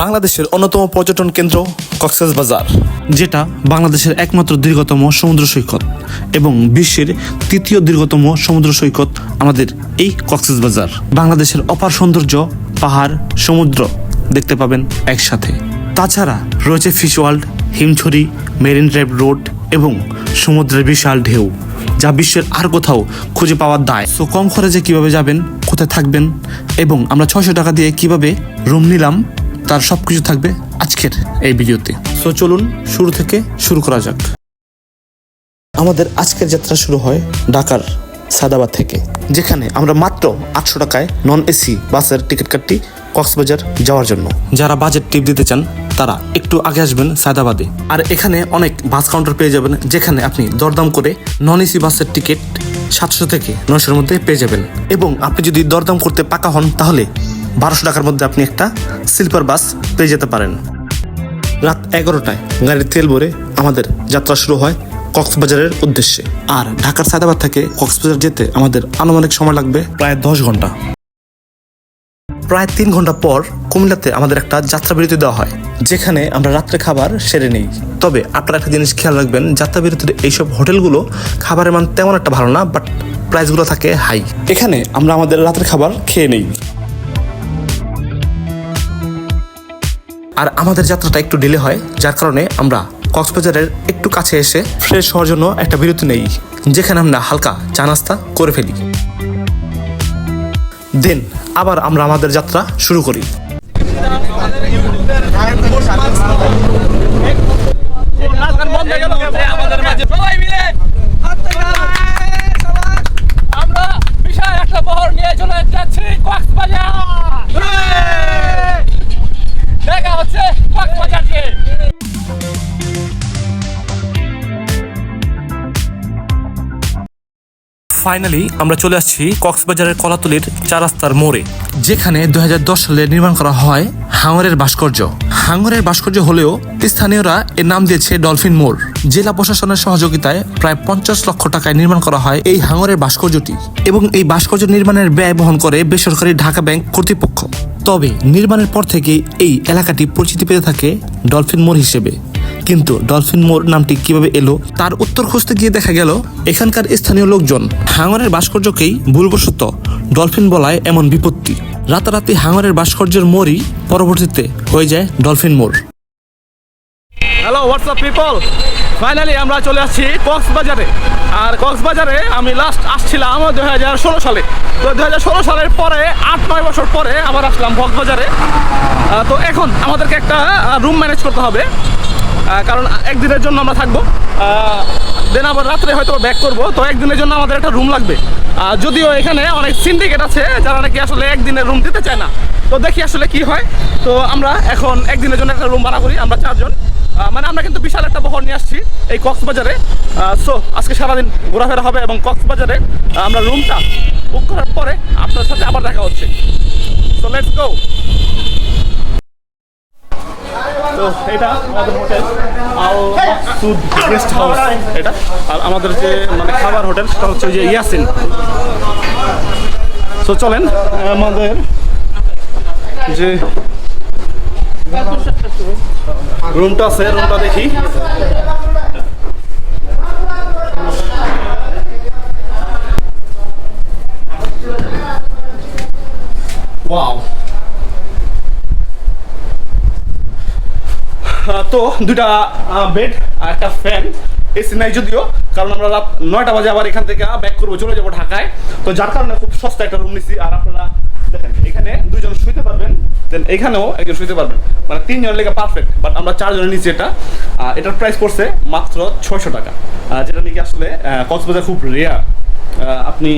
বাংলাদেশের অন্যতম পর্যটন কেন্দ্র কক্সবাজার যেটা বাংলাদেশের একমাত্র দীর্ঘতম সমুদ্র সৈকত এবং বিশ্বের তৃতীয় দীর্ঘতম সমুদ্র সৈকত আমাদের এই কক্সবাজার বাংলাদেশের অপার সৌন্দর্য, পাহাড়, সমুদ্র দেখতে পাবেন একসাথে। তাছাড়া রয়েছে fish world, Himchhari, marine drive road এবং সমুদ্রের বিশাল ঢেউ, যা বিশ্বের আর কোথাও খুঁজে পাওয়ার দায়। সো কম খরচে কীভাবে যাবেন, কোথায় থাকবেন এবং আমরা ছয়শো টাকা দিয়ে কীভাবে রুম নিলাম? তার সব কিছু থাকবে আজকের এই ভিডিওতে। সো চলুন শুরু থেকে শুরু করা যাক। আমাদের আজকের যাত্রা শুরু হয় ঢাকার সাদাবাদ থেকে, যেখানে আমরা মাত্র আটশো টাকায় নন এসি বাসের টিকিট কাটটি কক্সবাজার যাওয়ার জন্য। যারা বাজেট টিপ দিতে চান, তারা একটু আগে আসবেন সায়দাবাদে আর এখানে অনেক বাস কাউন্টার পেয়ে যাবেন, যেখানে আপনি দরদাম করে নন এসি বাসের টিকিট সাতশো থেকে নশোর মধ্যে পেয়ে যাবেন। এবং আপনি যদি দরদাম করতে পাকা হন, তাহলে বারোশো টাকার মধ্যে আপনি একটা স্লিপার বাস পেয়ে যেতে পারেন। রাত এগারোটায় গাড়ির তেল ভরে আমাদের যাত্রা শুরু হয় কক্সবাজারের উদ্দেশ্যে। আর ঢাকার সায়দাবাদ থেকে কক্সবাজার যেতে আমাদের আনুমানিক সময় লাগবে প্রায় দশ ঘণ্টা। প্রায় তিন ঘণ্টা পর কুমিল্লাতে আমাদের একটা যাত্রা বিরতি দেওয়া হয়, যেখানে আমরা রাত্রে খাবার সেরে নিই। তবে আপনারা একটা জিনিস খেয়াল রাখবেন, যাত্রা বিরতির এইসব হোটেলগুলো খাবারের মান তেমন একটা ভালো না বাট প্রাইসগুলো থাকে হাই এখানে আমরা আমাদের রাতের খাবার খেয়ে নেই। আর আমাদের যাত্রাটা একটু ডিলে হয়, যার কারণে আমরা কক্সবাজারের একটু কাছে এসে ফ্রেশ হওয়ার জন্য একটা বিরতি নেই, যেখানে আমরা হালকা চা নাস্তা করে ফেলি। দেন আবার আমরা আমাদের যাত্রা শুরু করি। আমরা বিশাল একটা বহর নিয়ে চলে যাচ্ছি কক্সবাজার। ফাইনালি আমরা চলে আসছি কক্সবাজারের কলাতলির চার রাস্তার মোড়ে, যেখানে দুহাজার দশ সালে নির্মাণ করা হয় হাঙরের ভাস্কর্য। হাঙরের ভাস্কর্য হলেও স্থানীয়রা এর নাম দিয়েছে ডলফিন মোড়। জেলা প্রশাসনের সহযোগিতায় প্রায় পঞ্চাশ লক্ষ টাকায় নির্মাণ করা হয় এই হাঙরের ভাস্কর্যটি এবং এই ভাস্কর্য নির্মাণের ব্যয় বহন করে বেসরকারি ঢাকা ব্যাংক কর্তৃপক্ষ। তবে নির্মাণের পর থেকে এই এলাকাটি পরিচিতি পেতে থাকে ডলফিন মোড় হিসেবে। কিন্তু ডলফিন মোড় নামটি কীভাবে এলো, তার উত্তর খুঁজতে গিয়ে দেখা গেল, এখানকার স্থানীয় লোকজন হাঙরের ভাস্কর্যকেই ভুলবশত ডলফিন বলায় এমন বিপত্তি। রাতারাতি হাঙরের ভাস্কর্যের মোড়ই পরবর্তীতে হয়ে যায় ডলফিন মোড়। হ্যালো হোয়াটসঅ্যাপ পিপল ফাইনালি আমরা চলে আসছি কক্সবাজারে। আর কক্সবাজারে আমি লাস্ট আসছিলাম দু হাজার ষোলো সালে। তো দু হাজার ষোলো সালের পরে আট নয় বছর পরে আবার আসলাম কক্সবাজারে। তো এখন আমাদেরকে একটা রুম ম্যানেজ করতে হবে। কারণ একদিনের জন্য আমরা থাকব। দেন আবার রাত্রে হয়তো ব্যাক করব। তো একদিনের জন্য আমাদের একটা রুম লাগবে। যদিও এখানে অনেক সিন্ডিকেট আছে, যারা নাকি আসলে একদিনের রুম দিতে চায় না। তো দেখি আসলে কি হয়। তো আমরা এখন একদিনের জন্য একটা রুম ভাড়া করি, আমরা চারজন। মানে আমরা কিন্তু বিশাল একটা বহর নিয়ে আসছি এই কক্সবাজারে। সো আজকে সারাদিন ঘোরাফেরা হবে এবং কক্সবাজারে আমরা রুমটা বুক করার পরে আপনার সাথে আবার দেখা হচ্ছে। সো লেটস গো তো এটা আমাদের আর আমাদের যে মানে খাবার হোটেল সেটা হচ্ছে যে ইয়াসিন। সো চলেন। আমাদের যে রুমটা আছে, রুমটা দেখি। ওয়াও। তো দুটা বেড আর একটা ফ্যান এসি নাই যদিও, কারণ আমরা রাত নয়টা বাজে আবার এখান থেকে ব্যাক করব, চলে যাব ঢাকায়। তো যার কারণে খুব সস্তা একটা রুম নিছি, আর আপনারা এখানে দুইজন শুইতে পারবেন দেন এখানেও একজন শুইতে পারবেন। মানে তিনজনের লেগে পারফেক্ট বাট আমরা চারজনের নিচে এটা। এটার প্রাইস পড়ছে মাত্র ছয়শো টাকা। যেটা নাকি আসলে কক্সবাজার খুব রেয়ার আপনি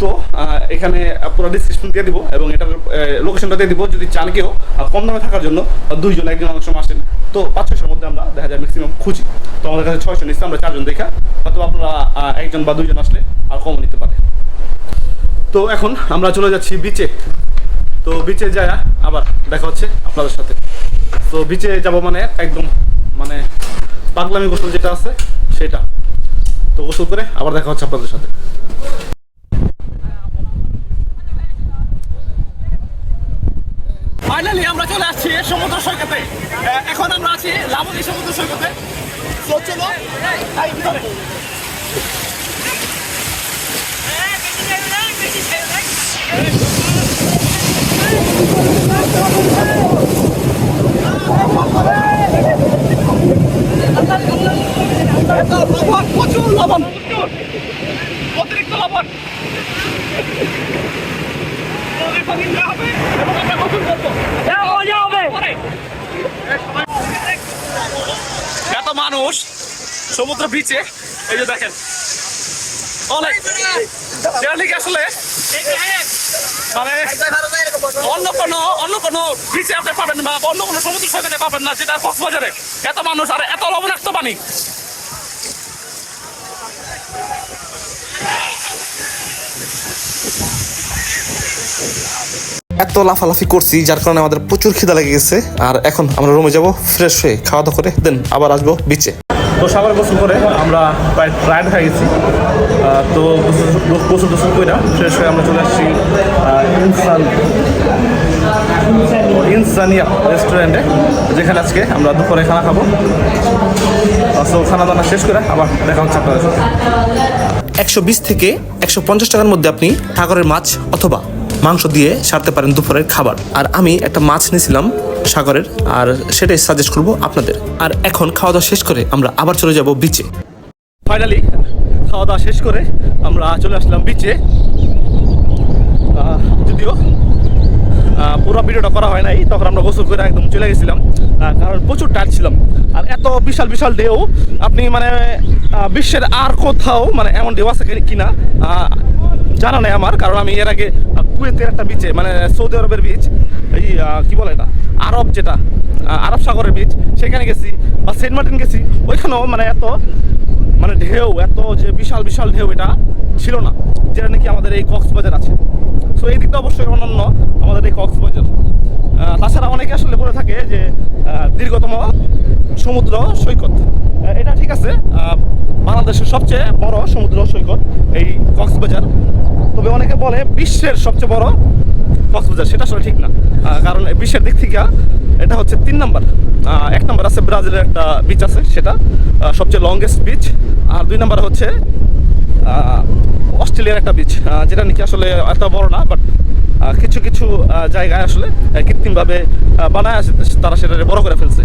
তো এখানে পুরো ডিসক্রিপশন দিয়ে দিব এবং এটার লোকেশনটা দিয়ে দিব। যদি চান কেউ কম দামে থাকার জন্য দুইজন একদিন অনেক সময় আসেন। তো পাঁচ, ছয়শোর মধ্যে আমরা দেখা যায় ম্যাক্সিমাম খুঁজি। তো আমাদের কাছে ছয়শো নিচ্ছে, আমরা চারজন দেখা। হয়তো আপনারা একজন বা দুইজন আসলে আর কমও নিতে পারে। তো এখন আমরা চলে যাচ্ছি বিচে তো বিচে যায় আবার দেখা হচ্ছে আপনাদের সাথে। তো বিচে যাব মানে একদম মানে পাগলামি গোসল যেটা আছে সেটা। তো গোসল করে আবার দেখা হচ্ছে আপনাদের সাথে। ফাইনালি আমরা চলে আসছি সমুদ্র সৈকতে। এখন আমরা আছি লাবণী সমুদ্র সৈকতে। চলো। লবণ, প্রচুর লবণ প্রচুর। অতিরিক্ত লবণ নদীর পানি দেওয়া হবে এবং আমরা গোসল করব। পরে। এত মানুষ সমুদ্র বিচে এই যে দেখেন অনেক যেটা নাকি আসলে মানে অন্য কোনো অন্য কোনো বিচে আপনি পাবেন বা অন্য কোনো সমুদ্র সৈকতে পাবেন না যেটা কক্সবাজারে। এত মানুষ আর এত লবণাক্ত পানি। এত লাফালাফি করছি যার কারণে আমাদের প্রচুর খিদা লেগে গেছে। আর এখন আমরা রুমে যাব ফ্রেশ হয়ে খাওয়া দাওয়া করে দেন আবার আসব বিচে তো সাগরে গোসল করে আমরা প্রায় টায়ার্ড হয়ে গেছি। তো গোসল- টোসল করে ফ্রেশ হয়ে আমরা চলে আসছি ইনসান ইনসানিয়া রেস্টুরেন্টে যেখানে আজকে আমরা দুপুরে খানা খাব। সো খানা দানা শেষ করে আবার দেখা হচ্ছে আপনাদের সাথে। একশো বিশ থেকে একশো পঞ্চাশ টাকার মধ্যে আপনি ঠাকুরের মাছ অথবা মাংস দিয়ে সারতে পারেন দুপুরের খাবার। আর আমি একটা মাছ নিয়েছিলাম সাগরের, আর সেটাই সাজেস্ট করব আপনাদের। আর এখন খাওয়া দাওয়া শেষ করে আমরা আবার চলে যাব বিচে ফাইনালি খাওয়া দাওয়া শেষ করে আমরা চলে আসলাম বিচে যদিও পুরো ভিডিওটা করা হয় নাই, তখন আমরা গোসল করে একদম চলে গেছিলাম। কারণ প্রচুর টায়ার্ড ছিলাম। আর এত বিশাল বিশাল ঢেউ, আপনি মানে বিশ্বের আর কোথাও মানে এমন ঢেউ আছে কিনা? জানা নেই আমার, কারণ আমি এর আগে কুয়েতের একটা বিচে মানে সৌদি আরবের বিচ এই কি বলে এটা? আরব যেটা আরব সাগরের বিচ সেখানে গেছি, বা সেন্ট মার্টিন গেছি, ওইখানেও মানে এত মানে ঢেউ, এত যে বিশাল বিশাল ঢেউ এটা ছিল না, যেটা নাকি আমাদের এই কক্সবাজার আছে। সো এই দিকটা অবশ্যই অনন্য আমাদের এই কক্সবাজার। তাছাড়া অনেকে আসলে বলে থাকে যে দীর্ঘতম সমুদ্র সৈকত। এটা ঠিক আছে বাংলাদেশের সবচেয়ে বড় সমুদ্র সৈকত এই কক্সবাজার। তবে অনেকে বলে বিশ্বের সবচেয়ে বড় কক্সবাজার, সেটা আসলে ঠিক না। কারণ বিশ্বের দিক থেকে এটা হচ্ছে তিন নাম্বার। এক নাম্বার আছে ব্রাজিলের একটা বিচ আছে, সেটা সবচেয়ে লংগেস্ট বিচ আর দুই নাম্বার হচ্ছে অস্ট্রেলিয়ার একটা বিচ যেটা নাকি আসলে এত বড় না বাট কিছু কিছু জায়গায় আসলে কৃত্রিমভাবে বানায় আছে, তারা সেটাকে বড় করে ফেলছে।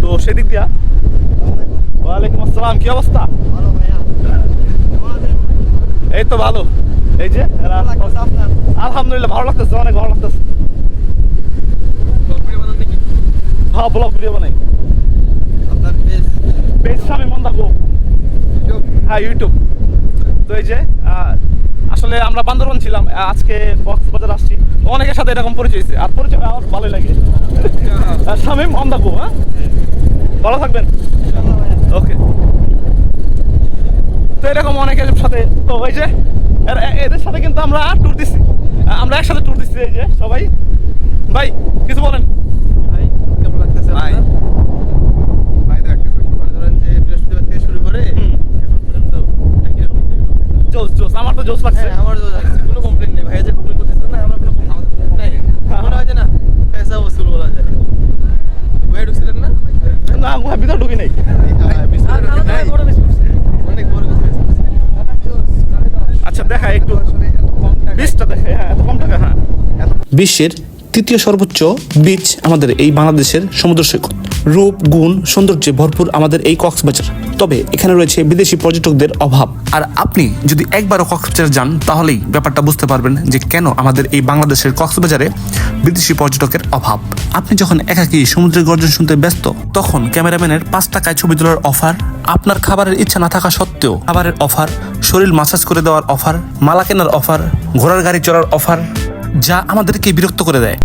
তো সেদিক দিয়া, ওয়ালাইকুম আসসালাম, কি অবস্থা? এই তো ভালো। এই যে আলহামদুলিল্লাহ ভালো লাগতেছে অনেক ভালো লাগতেছে। হ্যাঁ ব্লগ ভিডিও বানাই। পেজ স্বামী মন্দাকো হ্যাঁ ইউটিউব তো এই যে আসলে আমরা বান্দরবন ছিলাম আজকে কক্সবাজার আসছি। অনেকের সাথে এরকম পরিচয় হয়েছে। আর পরিচয় আমার ভালোই লাগে। আর স্বামী মন্দাকো হ্যাঁ? ভালো থাকবেন ওকে তো এরকম অনেকের সাথে তো ওই যে এদের সাথে কিন্তু আমরা ট্যুর দিচ্ছি আমরা একসাথে ট্যুর দিচ্ছি এই যে সবাই ভাই কিছু বলেন ভাই কেমন লাগতেছে ভাই। ধরেন যে বৃহস্পতিবার থেকে শুরু করে। এখন পর্যন্ত। জোস জোস আমার তো জোস লাগছে আমার জোস লাগছে, কোনো complain নেই। ভাইয়া যে complain করতেছে না, আমার কোনো complain নাই। মনে হয় যে না, পেশা উসুল বলা যায়। গুহায় ঢুকছিলেন না? না গুহা ভিতরে ঢুকি নাই হ্যাঁ, পিছনে ঢুকে নাই। অনেক বড় কিছু miss করছি। আচ্ছা দেখা একটু কম টাকায় বিশটা দেখে হ্যাঁ এত কম টাকা হ্যাঁ বিশ্বের তৃতীয় সর্বোচ্চ বিচ আমাদের এই বাংলাদেশের সমুদ্র সৈকত। রূপ, গুণ, সৌন্দর্যে ভরপুর আমাদের এই কক্সবাজার। তবে এখানে রয়েছে বিদেশি পর্যটকদের অভাব। আর আপনি যদি একবারও কক্সবাজার যান, তাহলেই ব্যাপারটা বুঝতে পারবেন যে কেন আমাদের এই বাংলাদেশের কক্সবাজারে বিদেশি পর্যটকের অভাব। আপনি যখন একাকী সমুদ্রের গর্জন শুনতে ব্যস্ত, তখন ক্যামেরাম্যানের পাঁচ টাকায় ছবি তোলার অফার, আপনার খাবারের ইচ্ছা না থাকা সত্ত্বেও খাবারের অফার, শরীর মাসাজ করে দেওয়ার অফার, মালা কেনার অফার, ঘোড়ার গাড়ি চড়ার অফার যা আমাদেরকে বিরক্ত করে দেয়।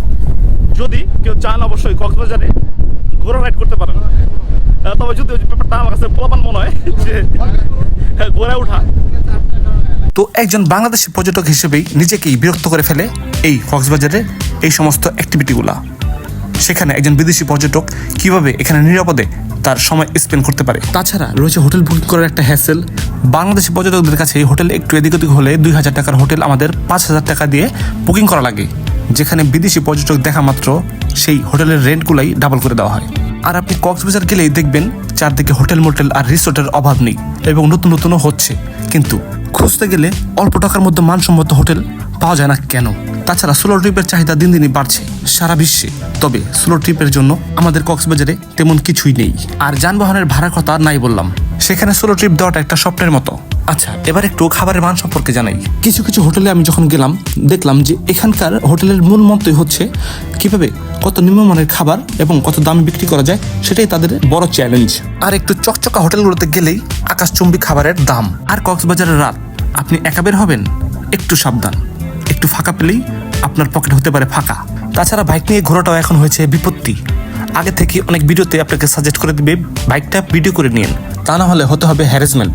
যদি কেউ চান অবশ্যই কক্সবাজারে ঘোড়া রাইড করতে পারেন। তবে যদি ব্যাপারটা আমার কাছে পোলাপান মনে হয় যে হ্যাঁ, ঘোড়ায় ওঠা। তো একজন বাংলাদেশি পর্যটক হিসেবেই নিজেকেই বিরক্ত করে ফেলে এই কক্সবাজারের এই সমস্ত অ্যাক্টিভিটিগুলা সেখানে একজন বিদেশি পর্যটক কীভাবে এখানে নিরাপদে তার সময় স্পেন্ড করতে পারে। তাছাড়া রয়েছে হোটেল বুকিং করার একটা হ্যাসেল বাংলাদেশি পর্যটকদের কাছে হোটেল একটু এদিক ওদিক হলে দুই হাজার টাকার হোটেল আমাদের পাঁচ হাজার টাকা দিয়ে বুকিং করা লাগে। যেখানে বিদেশি পর্যটক দেখা মাত্র সেই হোটেলের রেন্টগুলাই ডাবল করে দেওয়া হয়। আর আপনি কক্সবাজার গেলেই দেখবেন চারদিকে হোটেল মোটেল আর রিসোর্টের অভাব নেই এবং নতুন নতুনও হচ্ছে। কিন্তু খুঁজতে গেলে অল্প টাকার মধ্যে মানসম্মত হোটেল পাওয়া যায় না কেন? তাছাড়া সোলো ট্রিপের চাহিদা দিন দিনই বাড়ছে সারা বিশ্বে। তবে সোলো ট্রিপের জন্য আমাদের কক্সবাজারে তেমন কিছুই নেই। আর যানবাহনের ভাড়ার কথা নাই বললাম। সেখানে সোলো ট্রিপ দেওয়াটা একটা স্বপ্নের মতো। আচ্ছা এবার একটু খাবারের মান সম্পর্কে জানাই। কিছু কিছু হোটেলে আমি যখন গেলাম, দেখলাম যে এখানকার হোটেলের মূল মন্তই হচ্ছে কীভাবে কত নিম্নমানের খাবার এবং কত দামে বিক্রি করা যায়, সেটাই তাদের বড় চ্যালেঞ্জ আর একটু চকচকা হোটেলগুলোতে গেলেই আকাশচুম্বী খাবারের দাম। আর কক্সবাজারের রাত, আপনি একা বের হবেন? একটু সাবধান। একটু ফাঁকা পেলেই আপনার পকেট হতে পারে ফাঁকা। তাছাড়া বাইক নিয়ে ঘোরাটাও এখন হয়েছে বিপত্তি। আগে থেকে অনেক ভিডিওতে আপনাকে সাজেস্ট করে দিবে, বাইকটা ভিডিও করে নিন তা না হলে হতে হবে হ্যারাসমেন্ট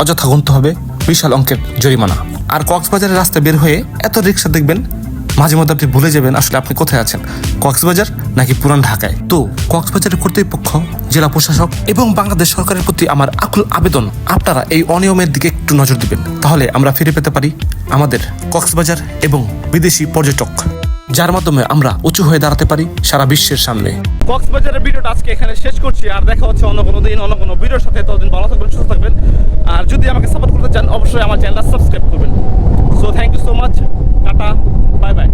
অযথা গুনতে হবে বিশাল অঙ্কের জরিমানা। আর কক্সবাজারের রাস্তায় বের হয়ে এত রিক্সা দেখবেন, মাঝে মধ্যে আপনি ভুলে যাবেন আসলে আপনি কোথায় আছেন। কক্সবাজার নাকি পুরান ঢাকায়? তো কক্সবাজারের কর্তৃপক্ষ, জেলা প্রশাসক এবং বাংলাদেশ সরকারের প্রতি আমার আকুল আবেদন, আপনারা এই অনিয়মের দিকে একটু নজর দিবেন। তাহলে আমরা ফিরে পেতে পারি আমাদের কক্সবাজার এবং বিদেশি পর্যটক, যার মাধ্যমে আমরা উঁচু হয়ে দাঁড়াতে পারি সারা বিশ্বের সামনে। কক্সবাজারের ভিডিওটা আজকে এখানে শেষ করছি, আর দেখা হচ্ছে অন্য কোনো দিন, অন্য কোনো ভিডিওর সাথে। ততদিন ভালো থাকবেন, সুস্থ থাকবেন। আর যদি আমাকে সাপোর্ট করতে চান, অবশ্যই আমার চ্যানেলটা সাবস্ক্রাইব করবেন। So thank you so much tata bye bye